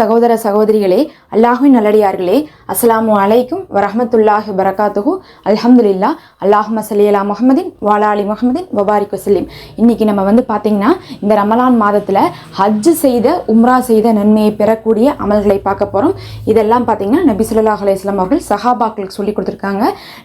சகோதர சகோதரிகளே அல்லாஹுவின் நல்லடியார்களே அஸ்ஸலாமு அலைக்கும் வரஹமத்துல்லாஹி வரகாத்துஹு அல்ஹம்துலில்லா அல்லாஹும சல்லி முகமதின் முஹம்மதின் வாலா அலி முஹம்மதின் வபாரிக் இன்னைக்கு நம்ம வந்து பார்த்தீங்கன்னா இந்த ரமலான் மாதத்தில் ஹஜ்ஜு செய்த உம்ரா செய்த நன்மையை பெறக்கூடிய அமல்களை பார்க்க போகிறோம் இதெல்லாம் பார்த்தீங்கன்னா நபி ஸல்லல்லாஹு அலையம் அவர்கள் சஹாபாக்களுக்கு சொல்லி கொடுத்துருக்காங்க.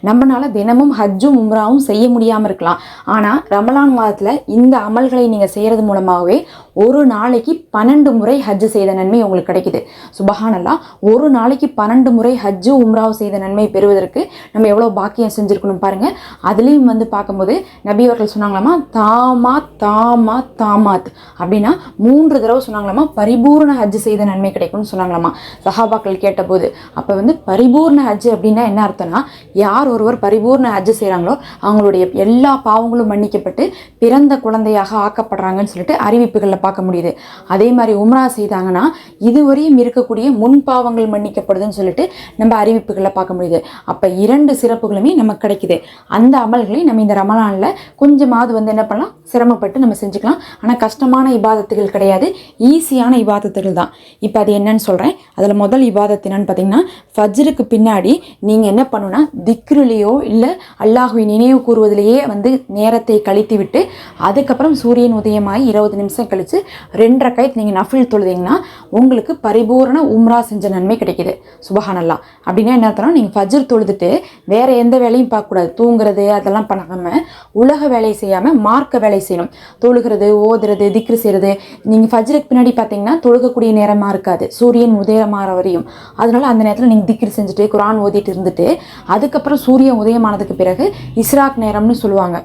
நம்மனால தினமும் ஹஜ்ஜும் உம்ராவும் செய்ய முடியாமல் இருக்கலாம். ஆனால் ரமலான் மாதத்தில் இந்த அமல்களை நீங்கள் செய்கிறது மூலமாகவே ஒரு நாளைக்கு பன்னெண்டு முறை ஹஜ்ஜு செய்த நன்மை உங்களுக்கு கிடைக்குது. சுபஹானல்லா ஒரு நாளைக்கு பன்னெண்டு முறை ஹஜ்ஜு உம்ராவ் செய்த நன்மை பெறுவதற்கு நம்ம எவ்வளோ பாக்கியம் செஞ்சுருக்கணும் பாருங்கள் அதுலேயும் வந்து பார்க்கும்போது நபி அவர்கள் சொன்னாங்களாமா தாமா தாமா தாமாத். அப்படின்னா மூன்று தடவை சொன்னாங்களாமா பரிபூர்ண ஹஜ்ஜு செய்த நன்மை கிடைக்கும்னு சொன்னாங்களாமா. சஹாபாக்கள் கேட்டபோது அப்போ வந்து பரிபூர்ண ஹஜ்ஜு அப்படின்னா என்ன அர்த்தம்னா யார் ஒருவர் பரிபூர்ண ஹஜ்ஜு செய்கிறாங்களோ அவங்களுடைய எல்லா பாவங்களும் மன்னிக்கப்பட்டு பிறந்த குழந்தையாக ஆக்கப்படுறாங்கன்னு சொல்லிட்டு அறிவிப்புகளில் பார்க்க முடியுது. அதே மாதிரி உம்ரா செய்தாங்கன்னா இது இதுவரையும் இருக்கக்கூடிய முன் பாவங்கள் மன்னிக்கப்படுதுன்னு சொல்லிட்டு நம்ம அறிவிப்புகளை பார்க்க முடியுது. அப்போ இரண்டு சிறப்புகளுமே நமக்கு கிடைக்குது. அந்த அமல்களை நம்ம இந்த ரமலானில் கொஞ்சமாவது வந்து என்ன பண்ணலாம்? சிரமப்பட்டு நம்ம செஞ்சுக்கலாம். ஆனால் கஷ்டமான இபாதத்துகள் கிடையாது. ஈஸியான இபாதத்துகள் தான். இப்போ அது என்னன்னு சொல்கிறேன் அதில் முதல் இபாதத்து என்னன்னு பார்த்தீங்கன்னா ஃபஜ்ருக்கு பின்னாடி நீங்கள் என்ன பண்ணுன்னா திக்ருலேயோ இல்லை அல்லாஹுவை நினைவு கூறுவதிலேயே வந்து நேரத்தை கழித்து விட்டு அதுக்கப்புறம் சூரியன் உதயமாகி இருபது நிமிஷம் கழித்து ரெண்டரை கைத்து நீங்கள் நஃபில் தொழுதிங்கன்னா உங்களுக்கு பரிபூரண உம்ரா செஞ்ச நன்மை கிடைக்குது. சுபஹானல்லா. அப்படின்னா என்ன அர்த்தம்னா நீங்கள் ஃபஜ்ர் தொழுதுட்டு வேறு எந்த வேலையும் பார்க்கக்கூடாது. தூங்குறது அதெல்லாம் பண்ணாமல் உலக வேலை செய்யாமல் மார்க்க வேலை செய்யணும். தொழுகிறது ஓதுறது திக்ரு செய்கிறது நீங்கள் ஃபஜ்ருக்கு பின்னாடி பார்த்தீங்கன்னா தொழுகக்கூடிய நேரமாக இருக்காது. சூரியன் உதயமாற வரையும். அதனால அந்த நேரத்தில் நீங்கள் திக்ரு செஞ்சுட்டு குரான் ஓதிட்டு இருந்துட்டு அதுக்கப்புறம் சூரியன் உதயமானதுக்கு பிறகு இஸ்ராக் நேரம்னு சொல்லுவாங்க.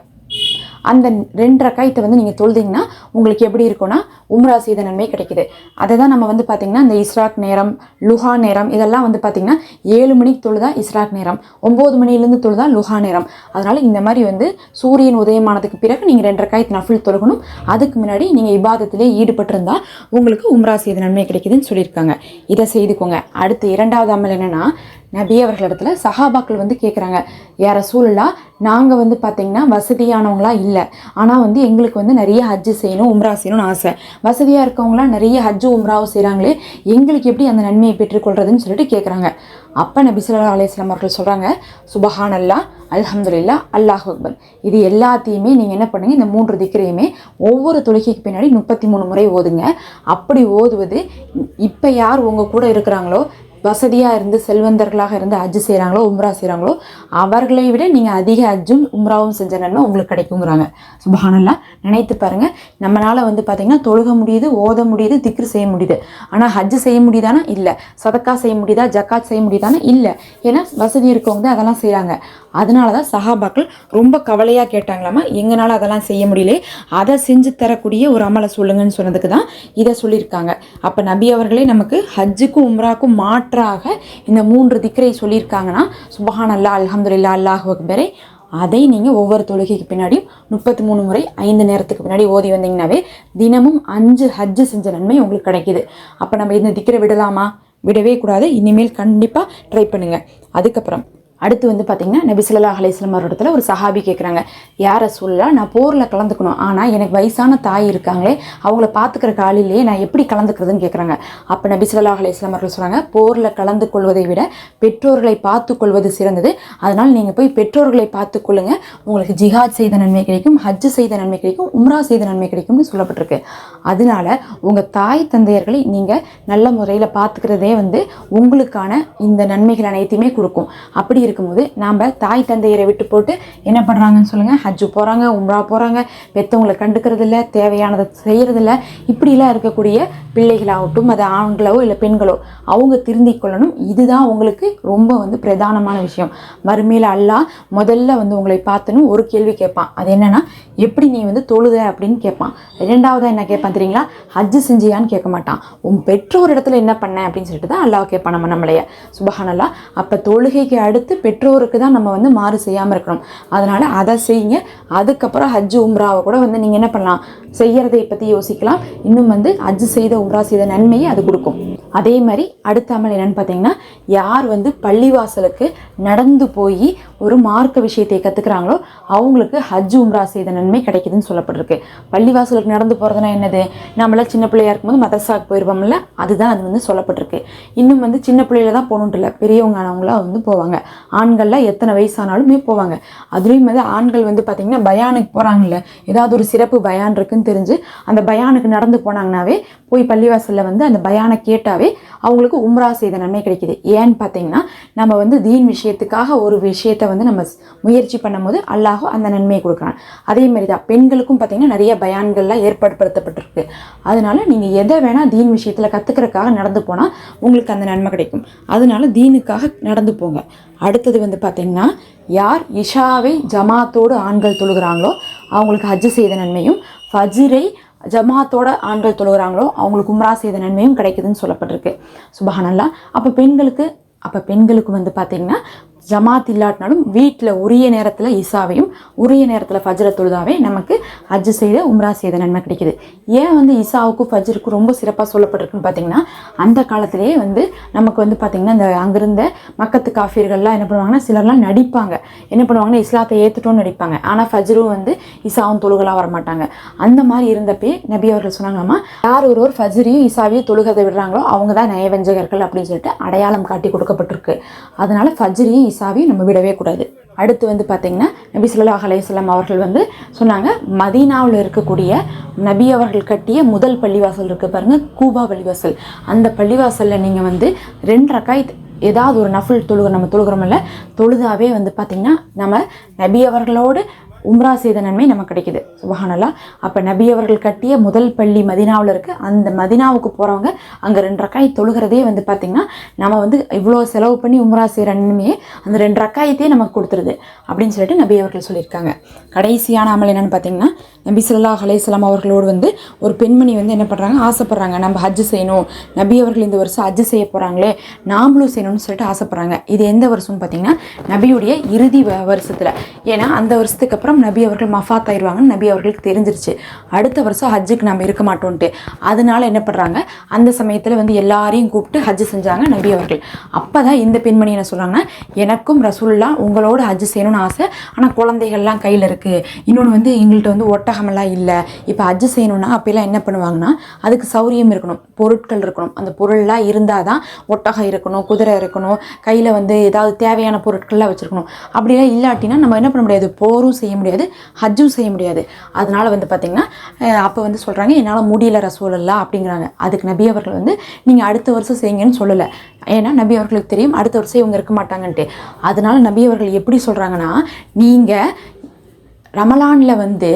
அந்த ரெண்டு ரக்காயத்தை வந்து நீங்கள் தொழுதிங்கன்னா உங்களுக்கு எப்படி இருக்கும்னா உம்ரா செய்த நன்மை கிடைக்குது. அதை தான் நம்ம வந்து பார்த்திங்கன்னா இந்த இஸ்ராக் நேரம் லுஹா நேரம் இதெல்லாம் வந்து பார்த்திங்கன்னா ஏழு மணிக்கு தொழுதா இஸ்ராக் நேரம் ஒம்பது மணிலேருந்து தொழுதா லுஹா நேரம். அதனால் இந்த மாதிரி வந்து சூரியன் உதயமானதுக்கு பிறகு நீங்கள் ரெண்டு ரக்காயத்து நஃபில் தொழுகணும். அதுக்கு முன்னாடி நீங்கள் இபாதத்திலே ஈடுபட்டிருந்தா உங்களுக்கு உம்ரா செய்த நன்மை கிடைக்குதுன்னு சொல்லியிருக்காங்க. இதை செய்துக்கோங்க. அடுத்து இரண்டாவது அமல் என்னென்னா நபி அவர்களிடத்துல சஹாபாக்கள் வந்து கேட்குறாங்க யார சூழலா நாங்கள் வந்து பார்த்திங்கன்னா வசதியானவங்களா இல்லை. ஆனால் வந்து எங்களுக்கு வந்து நிறைய ஹஜ்ஜு செய்யணும் உம்ரா செய்யணும்னு ஆசை. வசதியாக இருக்கவங்களாம் நிறைய ஹஜ்ஜு உம்ராவும் செய்கிறாங்களே எங்களுக்கு எப்படி அந்த நன்மையை பெற்றுக்கொள்றதுன்னு சொல்லிட்டு கேட்குறாங்க அப்போ நபி சொல்லா அலையம் அவர்கள் சொல்கிறாங்க சுபஹான் அல்லா அல்ஹம்துலில்லா அல்லாஹ் அக்பர். இது எல்லாத்தையுமே நீங்கள் என்ன பண்ணுங்க இந்த மூன்று திக்கரையுமே ஒவ்வொரு தொழுகைக்கு பின்னாடி முப்பத்தி மூணு முறை ஓதுங்க. அப்படி ஓதுவது இப்போ யார் உங்கள் கூட இருக்கிறாங்களோ வசதியாக இருந்து செல்வந்தர்களாக இருந்து ஹஜ்ஜு செய்கிறாங்களோ உம்ரா செய்கிறாங்களோ அவர்களை விட நீங்கள் அதிக ஹஜ்ஜும் உம்ராவும் செஞ்ச நன்மை உங்களுக்கு கிடைக்குங்கிறாங்க. சுபஹானல்லா நினைத்து பாருங்கள் நம்மளால் வந்து பார்த்திங்கன்னா தொழுக முடியுது ஓத முடியுது திக்ரு செய்ய முடியுது. ஆனால் ஹஜ்ஜு செய்ய முடியுதானா? இல்லை. சதக்கா செய்ய முடியுதா? ஜக்காத் செய்ய முடியுதானா? இல்லை. ஏன்னா வசதி இருக்கவங்க தான் அதெல்லாம் செய்கிறாங்க அதனால தான் சஹாபாக்கள் ரொம்ப கவலையாக கேட்டாங்களாமா எங்களால் அதெல்லாம் செய்ய முடியல அதை செஞ்சு தரக்கூடிய ஒரு அமலை சொல்லுங்கன்னு சொன்னதுக்கு தான் இதை சொல்லியிருக்காங்க. அப்போ நபி அவர்களே நமக்கு ஹஜ்ஜுக்கும் உம்ராக்கும் மாற்றாக இந்த மூன்று திக்கரை சொல்லியிருக்காங்கன்னா சுபஹான் அல்லா அல்ஹம்துலில்லா அல்லாஹ் அக்பரே அதை நீங்கள் ஒவ்வொரு தொழுகைக்கு பின்னாடியும் முப்பத்தி மூணு முறை ஐந்து நேரத்துக்கு பின்னாடி ஓதி வந்தீங்கன்னாவே தினமும் அஞ்சு ஹஜ்ஜு செஞ்ச நன்மை உங்களுக்கு கிடைக்கிது. அப்போ நம்ம இந்த திக்கரை விடலாமா? விடவே கூடாது. இனிமேல் கண்டிப்பாக ட்ரை பண்ணுங்கள் அதுக்கப்புறம் அடுத்து வந்து பார்த்தீங்கன்னா நபிசல்லா அலிஸ்லாம் அலைஹி இடத்துல ஒரு சஹாபி கேட்குறாங்க யார சொல்லலாம் நான் போரில் கலந்துக்கணும். ஆனால் எனக்கு வயசான தாய் இருக்காங்களே அவங்கள பார்த்துக்கிற காலையிலேயே நான் எப்படி கலந்துக்கிறதுன்னு கேட்குறாங்க அப்போ நபிசல்லா அலிஸ்லாம் அவர்கள் சொல்கிறாங்க போரில் கலந்து கொள்வதை விட பெற்றோர்களை பார்த்து கொள்வது சிறந்தது. அதனால் நீங்கள் போய் பெற்றோர்களை பார்த்து கொள்ளுங்கள் உங்களுக்கு ஜிஹாத் செய்த நன்மை கிடைக்கும் ஹஜ்ஜு செய்த நன்மை கிடைக்கும் உம்ரா செய்த நன்மை கிடைக்கும்னு சொல்லப்பட்டிருக்கு. அதனால உங்கள் தாய் தந்தையர்களை நீங்கள் நல்ல முறையில் பார்த்துக்கிறதே வந்து உங்களுக்கான இந்த நன்மைகள் அனைத்தையுமே கொடுக்கும். அப்படி இருக்கும்போது நாம் தாய் தந்தையரை விட்டு போட்டு என்ன பண்ணுறாங்கன்னு சொல்லுங்கள் ஹஜ்ஜு போகிறாங்க உம்ரா போகிறாங்க பெற்றவங்களை கண்டுக்கிறதில்ல தேவையானதை செய்கிறதில்ல இப்படிலாம் இருக்கக்கூடிய பிள்ளைகளாகட்டும் அது ஆண்களோ இல்லை பெண்களோ அவங்க திருந்திக் கொள்ளணும். இதுதான் உங்களுக்கு ரொம்ப வந்து பிரதானமான விஷயம். மறுமையில் அல்லாஹ் முதல்ல வந்து உங்களை பார்த்தனும் ஒரு கேள்வி கேட்பான். அது என்னன்னா எப்படி நீ வந்து தொழுத அப்படின்னு கேட்பான். ரெண்டாவதாக என்ன கேட்பான் தெரியுங்களா? ஹஜ்ஜு செஞ்சியான்னு கேட்க மாட்டான். உன் பெற்றோர் இடத்துல என்ன பண்ண அப்படின்னு சொல்லிட்டு தான் அல்லாஹ் கேட்பான் நம்ம நம்மளைய. சுபஹானல்லா. அப்போ தொழுகைக்கு அடுத்து பெற்றோருக்கு தான் நம்ம வந்து மாறு செய்யாமல் இருக்கணும் அதனால் அதை செய்யுங்க. அதுக்கப்புறம் ஹஜ் உம்ராவை கூட வந்து நீங்கள் என்ன பண்ணலாம்? செய்கிறதை பற்றி யோசிக்கலாம். இன்னும் வந்து ஹஜ்ஜு செய்த உம்ரா செய்த நன்மையை அது கொடுக்கும். அதே மாதிரி அடுத்த அமல் என்னன்னு பார்த்தீங்கன்னா யார் வந்து பள்ளிவாசலுக்கு நடந்து போய் ஒரு மார்க்க விஷயத்தை கற்றுக்குறாங்களோ அவங்களுக்கு ஹஜ் உம்ரா செய்த நன்மை கிடைக்குதுன்னு சொல்லப்பட்டிருக்கு. பள்ளிவாசலுக்கு நடந்து போகிறதுனா என்னது? நம்மள சின்ன பிள்ளையா இருக்கும்போது மதரசாவுக்கு போயிடுவோம்ல அதுதான் அது வந்து சொல்லப்பட்டிருக்கு. இன்னும் வந்து சின்ன பிள்ளையில தான் போகணுன்ட்டு பெரியவங்க ஆனவங்களாம் வந்து போவாங்க. ஆண்கள்லாம் எத்தனை வயசானாலுமே போவாங்க. அதுலேயும் வந்து ஆண்கள் வந்து பார்த்திங்கன்னா பயானுக்கு போகிறாங்கல்ல ஏதாவது ஒரு சிறப்பு பயான் இருக்குன்னு தெரிஞ்சு அந்த பயானுக்கு நடந்து போனாங்கனாவே போய் பள்ளிவாசலில் வந்து அந்த பயானை கேட்டாவே அவங்களுக்கு உம்ரா செய்த நன்மை கிடைக்குது. ஏன்னு பார்த்தீங்கன்னா நம்ம வந்து தீன் விஷயத்துக்காக ஒரு விஷயத்தை வந்து நம்ம முயற்சி பண்ணும்போது அல்லாஹோ அந்த நன்மையை கொடுக்குறான். அதே மாதிரி தான் பெண்களுக்கும் பார்த்தீங்கன்னா நிறைய பயான்கள்லாம் ஏற்படுத்தப்பட்டிருக்கு. அதனால நீங்கள் எதை வேணால் தீன் விஷயத்தில் கற்றுக்கிறதுக்காக நடந்து போனால் உங்களுக்கு அந்த நன்மை கிடைக்கும். அதனால தீனுக்காக நடந்து போங்க. அடுத்தது வந்து பார்த்தீங்கன்னா யார் இஷாவை ஜமாத்தோடு ஆண்கள் தொழுகிறாங்களோ அவங்களுக்கு ஹஜ்ஜு செய்த நன்மையும் ஃபஜிரை ஜமாத்தோட ஆண்கள் தொழுகிறாங்களோ அவங்களுக்கு உம்ரா செய்த நன்மையும் கிடைக்குதுன்னு சொல்லப்பட்டிருக்கு. சுபஹானல்லா. அப்போ பெண்களுக்கு அப்போ பெண்களுக்கு வந்து பார்த்திங்கன்னா ஜமாத் இல்லாட்டினாலும் வீட்டில் உரிய நேரத்தில் இசாவையும் உரிய நேரத்தில் ஃபஜ்ர தொழுதாவே நமக்கு ஹஜ் செய்த உம்ரா செய்த நன்மை கிடைக்குது. ஏன் வந்து இசாவுக்கும் ஃபஜ்ருக்கும் ரொம்ப சிறப்பாக சொல்லப்பட்டிருக்குன்னு பார்த்தீங்கன்னா அந்த காலத்திலேயே வந்து நமக்கு வந்து பார்த்திங்கன்னா இந்த அங்கிருந்த மக்கத்து காஃபியர்கள்லாம் என்ன பண்ணுவாங்கன்னா சிலர்லாம் நடிப்பாங்க. என்ன பண்ணுவாங்கன்னா இஸ்லாத்தை ஏற்றுட்டோன்னு நடிப்பாங்க. ஆனால் ஃபஜ்ரும் வந்து இசாவும் தொழுகலாம் வர மாட்டாங்க அந்த மாதிரி இருந்தப்பே நபி அவர்கள் சொன்னாங்களாமா யார் ஒரு ஒரு ஃபஜ்ரியும் இசாவையும் தொழுகதை விடுறாங்களோ அவங்க தான் நயவஞ்சகர்கள் அப்படின்னு சொல்லிட்டு அடையாளம் காட்டி கொடுக்கப்பட்டிருக்கு. அதனால் ஃபஜ்ரியும் இசாவையும் நம்ம விடவே கூடாது. அடுத்து வந்து பார்த்திங்கன்னா நபி ஸல்லல்லாஹு அலையம் அவர்கள் வந்து சொன்னாங்க மதீனாவில் இருக்கக்கூடிய நபி அவர்கள் கட்டிய முதல் பள்ளிவாசல் இருக்குது பாருங்க கூபா பள்ளிவாசல். அந்த பள்ளிவாசலில் நீங்கள் வந்து ரெண்டு ரக்காய் ஏதாவது ஒரு நஃபுல் தொழுக நம்ம தொழுகிறோம்ல தொழுதாவே வந்து பார்த்திங்கன்னா நம்ம நபி அவர்களோடு உம்ரா செய்த நன்மை நமக்கு கிடைக்குது. சுபஹானல்லா. அப்போ நபி அவர்கள் கட்டிய முதல் பள்ளி மதினாவில் இருக்குது அந்த மதினாவுக்கு போகிறவங்க அங்கே ரெண்டு ரக்காய் தொழுகிறதே வந்து பார்த்திங்கன்னா நம்ம வந்து இவ்வளோ செலவு பண்ணி உம்ரா செய்கிற நன்மையே அந்த ரெண்டு ரக்காயத்தையே நமக்கு கொடுத்துருது. அப்படின்னு சொல்லிட்டு நபி அவர்கள் சொல்லியிருக்காங்க. கடைசியான அமல் என்னென்னு பார்த்தீங்கன்னா நபி சொல்லா ஹலேஸ்லாம் அவர்களோடு வந்து ஒரு பெண்மணி வந்து என்ன பண்ணுறாங்க ஆசைப்பட்றாங்க நம்ம ஹஜ்ஜு செய்யணும் நபி அவர்கள் இந்த வருஷம் ஹஜ்ஜு செய்ய போகிறாங்களே நாமளும் செய்யணும்னு சொல்லிட்டு ஆசைப்பட்றாங்க. இது எந்த வருஷம்னு பார்த்தீங்கன்னா நபியுடைய இறுதி வ- வருஷத்தில். ஏன்னா அந்த வருஷத்துக்கு அப்புறம் நபி அவர்கள் மஃபாத் ஆயிடுவாங்கன்னு நபி அவர்களுக்கு தெரிஞ்சிருச்சு. அடுத்த வருஷம் ஹஜ்ஜுக்கு நம்ம இருக்க மாட்டோன்ட்டு. அதனால என்ன பண்ணுறாங்க அந்த சமயத்தில் வந்து எல்லாரையும் கூப்பிட்டு ஹஜ்ஜு செஞ்சாங்க நபி அவர்கள். அப்போ தான் இந்த பெண்மணி என்ன சொல்கிறாங்கன்னா எனக்கும் ரசூல்லா உங்களோட ஹஜ்ஜு செய்யணும்னு ஆசை. ஆனால் குழந்தைகள்லாம் கையில் இருக்குது இன்னொன்று வந்து எங்கள்கிட்ட வந்து ஒட்டகமெல்லாம் இல்லை. இப்போ ஹஜ்ஜு செய்யணும்னா அப்போல்லாம் என்ன பண்ணுவாங்கன்னா அதுக்கு சௌரியம் இருக்கணும். பொருட்கள் இருக்கணும். அந்த பொருள்லாம் இருந்தால் தான் ஒட்டகம் இருக்கணும் குதிரை இருக்கணும். கையில் வந்து ஏதாவது தேவையான பொருட்கள்லாம் வச்சுருக்கணும். அப்படிலாம் இல்லாட்டினா நம்ம என்ன பண்ண முடியாது? போரும் செய்ய முடியாது ஹஜ்ஜும் செய்ய முடியாது. அதனால் வந்து பார்த்திங்கன்னா அப்போ வந்து சொல்கிறாங்க என்னால் முடியல ரசூலல்லா அப்படிங்கிறாங்க. அதுக்கு நபி அவர்கள் வந்து நீங்கள் அடுத்த வருஷம் செய்யுங்கன்னு சொல்லலை. ஏன்னா நபி அவர்களுக்கு தெரியும் அடுத்த வருஷம் இவங்க இருக்க மாட்டாங்கன்ட்டு. அதனால் நபி அவர்கள் எப்படி சொல்கிறாங்கன்னா நீங்கள் ரமலானில் வந்து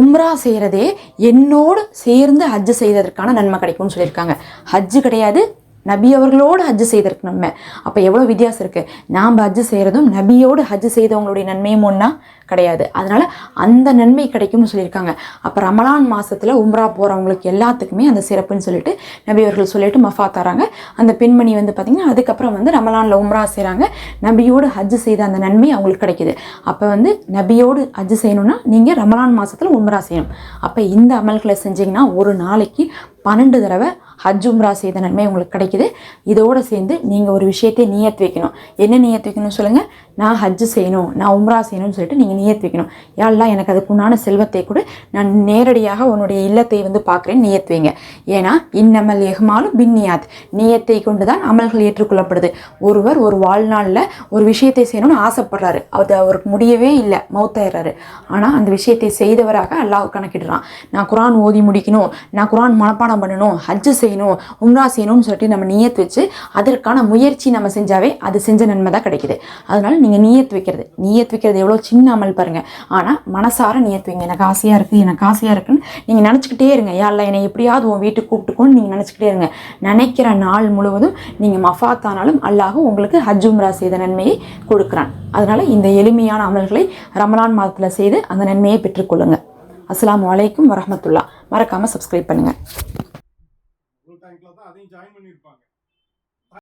உம்ரா செய்கிறதே என்னோடு சேர்ந்து ஹஜ்ஜு செய்ததற்கான நன்மை கிடைக்கும்னு சொல்லியிருக்காங்க. ஹஜ்ஜு கிடையாது நபி அவர்களோடு ஹஜ்ஜு செய்திருக்கு நன்மை அப்போ எவ்வளோ வித்தியாசம் இருக்குது நாம் ஹஜ்ஜு செய்கிறதும் நபியோடு ஹஜ்ஜு செய்தவங்களுடைய நன்மையும் ஒன்றா கிடையாது. அதனால் அந்த நன்மை கிடைக்கும்னு சொல்லியிருக்காங்க. அப்போ ரமலான் மாதத்தில் உம்ரா போகிறவங்களுக்கு எல்லாத்துக்குமே அந்த சிறப்புன்னு சொல்லிட்டு நபி அவர்கள் சொல்லிட்டு மஃபா தராங்க. அந்த பெண்மணி வந்து பார்த்திங்கன்னா அதுக்கப்புறம் வந்து ரமலானில் உம்ரா செய்கிறாங்க நபியோடு ஹஜ்ஜு செய்த அந்த நன்மை அவங்களுக்கு கிடைக்கிது. அப்போ வந்து நபியோடு ஹஜ்ஜு செய்யணும்னா நீங்கள் ரமலான் மாதத்தில் உம்ரா செய்யணும். அப்போ இந்த அமல்களை செஞ்சிங்கன்னா ஒரு நாளைக்கு பன்னெண்டு தடவை ஹஜ் உம்ரா செய்த நன்மை உங்களுக்கு கிடைக்குது. இதோடு சேர்ந்து நீங்கள் ஒரு விஷயத்தை நியத் வைக்கணும். என்ன நியத் வைக்கணும் சொல்லுங்கள் நான் ஹஜ்ஜு செய்யணும் நான் உம்ரா செய்யணும்னு சொல்லிட்டு நீங்கள் நியத்து வைக்கணும். யாரெல்லாம் எனக்கு அதுக்குண்டான செல்வத்தை கூட. நான் நேரடியாக உன்னுடைய இல்லத்தை வந்து பார்க்குறேன் நியத்து வைங்க. ஏன்னா இன்னமல் எஹ்மாலும் பின்னியாத் நியத்தை கொண்டு தான் அமல்கள் ஏற்றுக்கொள்ளப்படுது. ஒருவர் ஒரு வாழ்நாளில் ஒரு விஷயத்தை செய்யணும்னு ஆசைப்படுறாரு. அது அவருக்கு முடியவே இல்லை மௌத்தாயிடுறாரு. ஆனால் அந்த விஷயத்தை செய்தவராக அல்லாஹ் கணக்கிடுறான். நான் குரான் ஓதி முடிக்கணும் நான் குரான் மனப்பாடம் பண்ணணும் ஹஜ்ஜு செய்யணும் உம்ரா செய்யணும்னு சொல்லிட்டு நம்ம நியத்து வச்சு அதற்கான முயற்சி நம்ம செஞ்சாவே அது செஞ்ச நன்மை தான் கிடைக்குது. அதனால் நீங்கள் நீயத்து வைக்கிறது. நீயத்து வைக்கிறது எவ்வளோ சின்ன அமல் பாருங்க. ஆனால் மனசார நீயத்து வைங்க. எனக்கு ஆசையாக இருக்குது எனக்கு ஆசையாக இருக்குன்னு நீங்கள் நினச்சிக்கிட்டே இருங்க. யாரில் என்னை எப்படியாவது உன் வீட்டுக்கு கூப்பிட்டுக்கோன்னு நீங்கள் நினச்சிக்கிட்டே இருங்க. நினைக்கிற நாள் முழுவதும் நீங்கள் மஃபாத்தானாலும் அல்லாஹ் உங்களுக்கு ஹஜ் உம்ரா செய்த நன்மையை கொடுக்குறான். அதனால இந்த எளிமையான அமல்களை ரமலான் மாதத்தில் செய்து அந்த நன்மையை பெற்றுக்கொள்ளுங்க அஸ்லாம் அலைக்கும் வரமத்துல்லா மறக்காமல் சப்ஸ்கிரைப் பண்ணுங்கள் அதையும் ஜாயின் பண்ணியிருப்பாங்க.